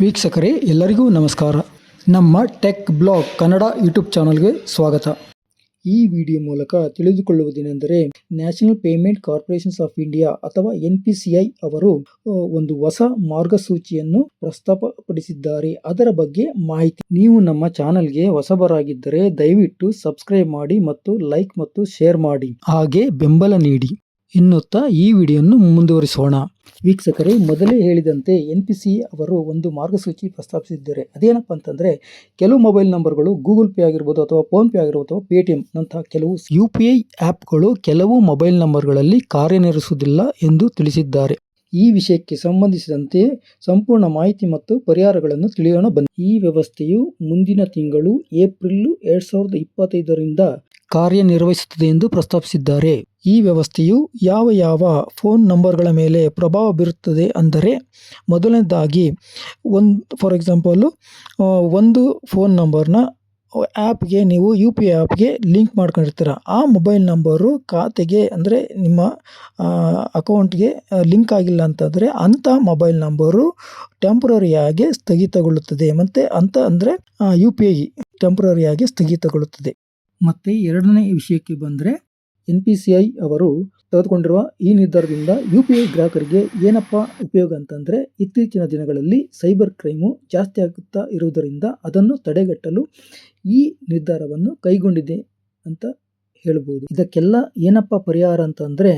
ವೀಕ್ಷಕರೇ, ಎಲ್ಲರಿಗೂ ನಮಸ್ಕಾರ. ನಮ್ಮ ಟೆಕ್ ಬ್ಲಾಗ್ ಕನ್ನಡ ಯೂಟ್ಯೂಬ್ ಚಾನಲ್ಗೆ ಸ್ವಾಗತ. ಈ ವಿಡಿಯೋ ಮೂಲಕ ತಿಳಿದುಕೊಳ್ಳುವುದೇನೆಂದರೆ National Payment Corporations of India ಅಥವಾ ಎನ್ ಪಿ ಸಿ ಐ ಅವರು ಒಂದು ಹೊಸ ಮಾರ್ಗಸೂಚಿಯನ್ನು ಪ್ರಸ್ತಾಪಪಡಿಸಿದ್ದಾರೆ. ಅದರ ಬಗ್ಗೆ ಮಾಹಿತಿ. ನೀವು ನಮ್ಮ ಚಾನಲ್ಗೆ ಹೊಸಬರಾಗಿದ್ದರೆ ದಯವಿಟ್ಟು ಸಬ್ಸ್ಕ್ರೈಬ್ ಮಾಡಿ ಮತ್ತು ಲೈಕ್ ಮತ್ತು ಶೇರ್ ಮಾಡಿ. ಹಾಗೆ ಬೆಂಬಲ ನೀಡಿ. ಎನ್ನುತ್ತಾ ಈ ವಿಡಿಯೋವನ್ನು ಮುಂದುವರಿಸೋಣ. ವೀಕ್ಷಕರೇ, ಮೊದಲೇ ಹೇಳಿದಂತೆ ಎನ್ ಪಿ ಸಿ ಅವರು ಒಂದು ಮಾರ್ಗಸೂಚಿ ಪ್ರಸ್ತಾಪಿಸಿದ್ದಾರೆ. ಅದೇನಪ್ಪ ಅಂತಂದರೆ, ಕೆಲವು ಮೊಬೈಲ್ ನಂಬರ್ಗಳು ಗೂಗಲ್ ಪೇ ಆಗಿರ್ಬೋದು ಅಥವಾ ಫೋನ್ ಪೇ ಆಗಿರ್ಬೋದು ಅಥವಾ ಪೇ ಟಿ ಎಂ ನಂತಹ ಕೆಲವು ಯು ಪಿ ಐ ಆ್ಯಪ್ಗಳು ಕೆಲವು ಮೊಬೈಲ್ ನಂಬರ್ಗಳಲ್ಲಿ ಕಾರ್ಯನಿರ್ವಹಿಸುವುದಿಲ್ಲ ಎಂದು ತಿಳಿಸಿದ್ದಾರೆ. ಈ ವಿಷಯಕ್ಕೆ ಸಂಬಂಧಿಸಿದಂತೆ ಸಂಪೂರ್ಣ ಮಾಹಿತಿ ಮತ್ತು ಪರಿಹಾರಗಳನ್ನು ತಿಳಿಯೋಣ. ಬನ್ನಿ. ಈ ವ್ಯವಸ್ಥೆಯು ಮುಂದಿನ ತಿಂಗಳು ಏಪ್ರಿಲ್ ಎರಡು ಸಾವಿರದ ಇಪ್ಪತ್ತೈದರಿಂದ ಕಾರ್ಯನಿರ್ವಹಿಸುತ್ತದೆ ಎಂದು ಪ್ರಸ್ತಾಪಿಸಿದ್ದಾರೆ. ಈ ವ್ಯವಸ್ಥೆಯು ಯಾವ ಯಾವ ಫೋನ್ ನಂಬರ್ಗಳ ಮೇಲೆ ಪ್ರಭಾವ ಬೀರುತ್ತದೆ ಅಂದರೆ ಮೊದಲನೇದಾಗಿ ಒಂದು ಫಾರ್ ಎಕ್ಸಾಂಪಲು ಒಂದು ಫೋನ್ ನಂಬರ್ನ ಆ್ಯಪ್ಗೆ ನೀವು ಯು ಪಿ ಐ ಆ್ಯಪ್ಗೆ ಲಿಂಕ್ ಮಾಡ್ಕೊಂಡಿರ್ತೀರ. ಆ ಮೊಬೈಲ್ ನಂಬರು ಖಾತೆಗೆ ಅಂದರೆ ನಿಮ್ಮ ಅಕೌಂಟ್ಗೆ ಲಿಂಕ್ ಆಗಿಲ್ಲ ಅಂತಂದರೆ ಅಂಥ ಮೊಬೈಲ್ ನಂಬರು ಟೆಂಪ್ರರಿಯಾಗಿ ಸ್ಥಗಿತಗೊಳ್ಳುತ್ತದೆ. ಮತ್ತು ಅಂತ ಅಂದರೆ ಯು ಪಿ ಐ ಟೆಂಪ್ರರಿಯಾಗಿ ಸ್ಥಗಿತಗೊಳ್ಳುತ್ತದೆ. ಮತ್ತು ಎರಡನೇ ವಿಷಯಕ್ಕೆ ಬಂದರೆ ಎನ್ ಪಿ ಸಿ ಐ ಅವರು ತೆಗೆದುಕೊಂಡಿರುವ ಈ ನಿರ್ಧಾರದಿಂದ ಯು ಪಿ ಐ ಗ್ರಾಹಕರಿಗೆ ಏನಪ್ಪ ಉಪಯೋಗ ಅಂತಂದರೆ ಇತ್ತೀಚಿನ ದಿನಗಳಲ್ಲಿ ಸೈಬರ್ ಕ್ರೈಮು ಜಾಸ್ತಿ ಆಗುತ್ತಾ ಇರುವುದರಿಂದ ಅದನ್ನು ತಡೆಗಟ್ಟಲು ಈ ನಿರ್ಧಾರವನ್ನು ಕೈಗೊಂಡಿದೆ ಅಂತ ಹೇಳ್ಬೋದು. ಇದಕ್ಕೆಲ್ಲ ಏನಪ್ಪ ಪರಿಹಾರ ಅಂತಂದರೆ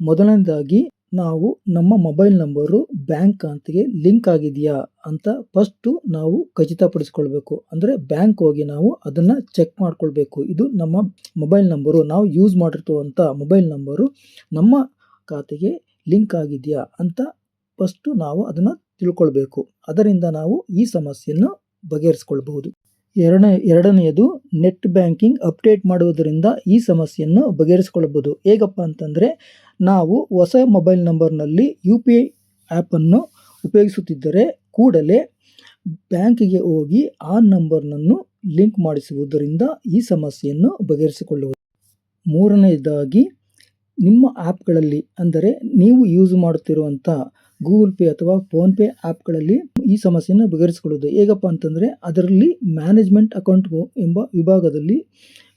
ಮೊದಲನೇದಾಗಿ ನಾವು ನಮ್ಮ ಮೊಬೈಲ್ ನಂಬರು ಬ್ಯಾಂಕ್ ಖಾತೆಗೆ ಲಿಂಕ್ ಆಗಿದೆಯಾ ಅಂತ ಫಸ್ಟು ನಾವು ಖಚಿತಪಡಿಸ್ಕೊಳ್ಬೇಕು. ಅಂದರೆ ಬ್ಯಾಂಕ್ ಹೋಗಿ ನಾವು ಅದನ್ನು ಚೆಕ್ ಮಾಡ್ಕೊಳ್ಬೇಕು. ಇದು ನಮ್ಮ ಮೊಬೈಲ್ ನಂಬರು. ನಾವು ಯೂಸ್ ಮಾಡಿರ್ತುವಂಥ ಮೊಬೈಲ್ ನಂಬರು ನಮ್ಮ ಖಾತೆಗೆ ಲಿಂಕ್ ಆಗಿದೆಯಾ ಅಂತ ಫಸ್ಟು ನಾವು ಅದನ್ನು ತಿಳ್ಕೊಳ್ಬೇಕು. ಅದರಿಂದ ನಾವು ಈ ಸಮಸ್ಯೆಯನ್ನು ಬಗೆಹರಿಸ್ಕೊಳ್ಬಹುದು. ಎರಡನೇ, ಎರಡನೆಯದು ನೆಟ್ ಬ್ಯಾಂಕಿಂಗ್ ಅಪ್ಡೇಟ್ ಮಾಡುವುದರಿಂದ ಈ ಸಮಸ್ಯೆಯನ್ನು ಬಗೆಹರಿಸ್ಕೊಳ್ಬೋದು ಹೇಗಪ್ಪ ಅಂತಂದರೆ ನಾವು ಹೊಸ ಮೊಬೈಲ್ ನಂಬರ್ನಲ್ಲಿ ಯು ಪಿ ಐ ಆ್ಯಪನ್ನು ಉಪಯೋಗಿಸುತ್ತಿದ್ದರೆ ಕೂಡಲೇ ಬ್ಯಾಂಕಿಗೆ ಹೋಗಿ ಆ ನಂಬರ್ನನ್ನು ಲಿಂಕ್ ಮಾಡಿಸುವುದರಿಂದ ಈ ಸಮಸ್ಯೆಯನ್ನು ಬಗೆಹರಿಸಿಕೊಳ್ಳುವುದು. ಮೂರನೆಯದಾಗಿ ನಿಮ್ಮ ಆ್ಯಪ್ಗಳಲ್ಲಿ, ಅಂದರೆ ನೀವು ಯೂಸ್ ಮಾಡುತ್ತಿರುವಂಥ ಗೂಗಲ್ ಪೇ ಅಥವಾ ಫೋನ್ಪೇ ಆ್ಯಪ್ಗಳಲ್ಲಿ ಈ ಸಮಸ್ಯೆಯನ್ನು ಬಗೆಹರಿಸಿಕೊಳ್ಳುವುದು. ಹೇಗಪ್ಪ ಅಂತಂದರೆ, ಅದರಲ್ಲಿ ಮ್ಯಾನೇಜ್ಮೆಂಟ್ ಅಕೌಂಟ್ ಎಂಬ ವಿಭಾಗದಲ್ಲಿ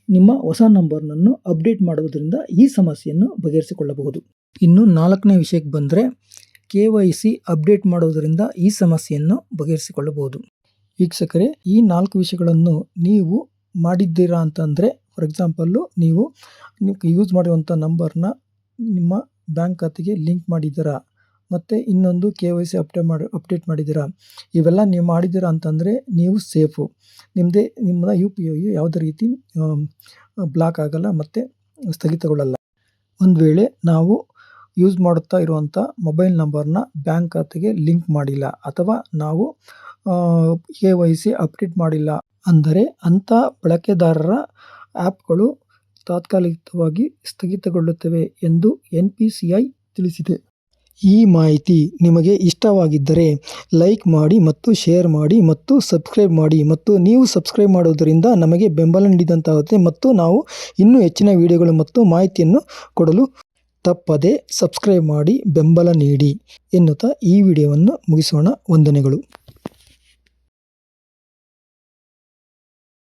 ನಿಮ್ಮ ಹೊಸ ನಂಬರ್ನನ್ನು ಅಪ್ಡೇಟ್ ಮಾಡುವುದರಿಂದ ಈ ಸಮಸ್ಯೆಯನ್ನು ಬಗೆಹರಿಸಿಕೊಳ್ಳಬಹುದು. ಇನ್ನು ನಾಲ್ಕನೇ ವಿಷಯಕ್ಕೆ ಬಂದರೆ, ಕೆ ವೈ ಸಿ ಅಪ್ಡೇಟ್ ಮಾಡುವುದರಿಂದ ಈ ಸಮಸ್ಯೆಯನ್ನು ಬಗೆಹರಿಸಿಕೊಳ್ಳಬಹುದು. ವೀಕ್ಷಕರೇ, ಈ ನಾಲ್ಕು ವಿಷಯಗಳನ್ನು ನೀವು ಮಾಡಿದ್ದೀರಾ ಅಂತಂದರೆ ಫಾರ್ ಎಕ್ಸಾಂಪಲ್ಲು ನೀವು ನೀವು ಯೂಸ್ ಮಾಡಿರುವಂಥ ನಂಬರ್ನ ನಿಮ್ಮ ಬ್ಯಾಂಕ್ ಖಾತೆಗೆ ಲಿಂಕ್ ಮಾಡಿದ್ದೀರಾ? ಮತ್ತು ಇನ್ನೊಂದು ಕೆ ವೈ ಸಿ ಅಪ್ಡೇಟ್ ಮಾಡಿ, ಅಪ್ಡೇಟ್ ಮಾಡಿದ್ದೀರಾ? ಇವೆಲ್ಲ ನೀವು ಮಾಡಿದ್ದೀರಾ ಅಂತಂದರೆ ನೀವು ಸೇಫು. ನಿಮ್ಮದೇ ನಿಮ್ಮ ಯು ಪಿ ಐ ಯಾವುದೇ ರೀತಿ ಬ್ಲಾಕ್ ಆಗಲ್ಲ ಮತ್ತು ಸ್ಥಗಿತಗೊಳ್ಳಲ್ಲ. ಒಂದು ವೇಳೆ ನಾವು ಯೂಸ್ ಮಾಡುತ್ತಾ ಇರುವಂಥ ಮೊಬೈಲ್ ನಂಬರ್ನ ಬ್ಯಾಂಕ್ ಖಾತೆಗೆ ಲಿಂಕ್ ಮಾಡಿಲ್ಲ ಅಥವಾ ನಾವು ಕೆ ವೈ ಸಿ ಅಪ್ಡೇಟ್ ಮಾಡಿಲ್ಲ ಅಂದರೆ ಅಂಥ ಬಳಕೆದಾರರ ಆ್ಯಪ್ಗಳು ತಾತ್ಕಾಲಿಕವಾಗಿ ಸ್ಥಗಿತಗೊಳ್ಳುತ್ತವೆ ಎಂದು ಎನ್ ಪಿ ಸಿ ಐ ತಿಳಿಸಿದೆ. ಈ ಮಾಹಿತಿ ನಿಮಗೆ ಇಷ್ಟವಾಗಿದ್ದರೆ ಲೈಕ್ ಮಾಡಿ ಮತ್ತು ಶೇರ್ ಮಾಡಿ ಮತ್ತು ಸಬ್ಸ್ಕ್ರೈಬ್ ಮಾಡಿ ಮತ್ತು ನೀವು ಸಬ್ಸ್ಕ್ರೈಬ್ ಮಾಡುವುದರಿಂದ ನಮಗೆ ಬೆಂಬಲ ನೀಡಿದಂತಾಗುತ್ತೆ ಮತ್ತು ನಾವು ಇನ್ನೂ ಹೆಚ್ಚಿನ ವಿಡಿಯೋಗಳು ಮತ್ತು ಮಾಹಿತಿಯನ್ನು ಕೊಡಲು ತಪ್ಪದೆ ಸಬ್ಸ್ಕ್ರೈಬ್ ಮಾಡಿ ಬೆಂಬಲ ನೀಡಿ ಎನ್ನುತ್ತಾ ಈ ವಿಡಿಯೋವನ್ನು ಮುಗಿಸೋಣ. ವಂದನೆಗಳು.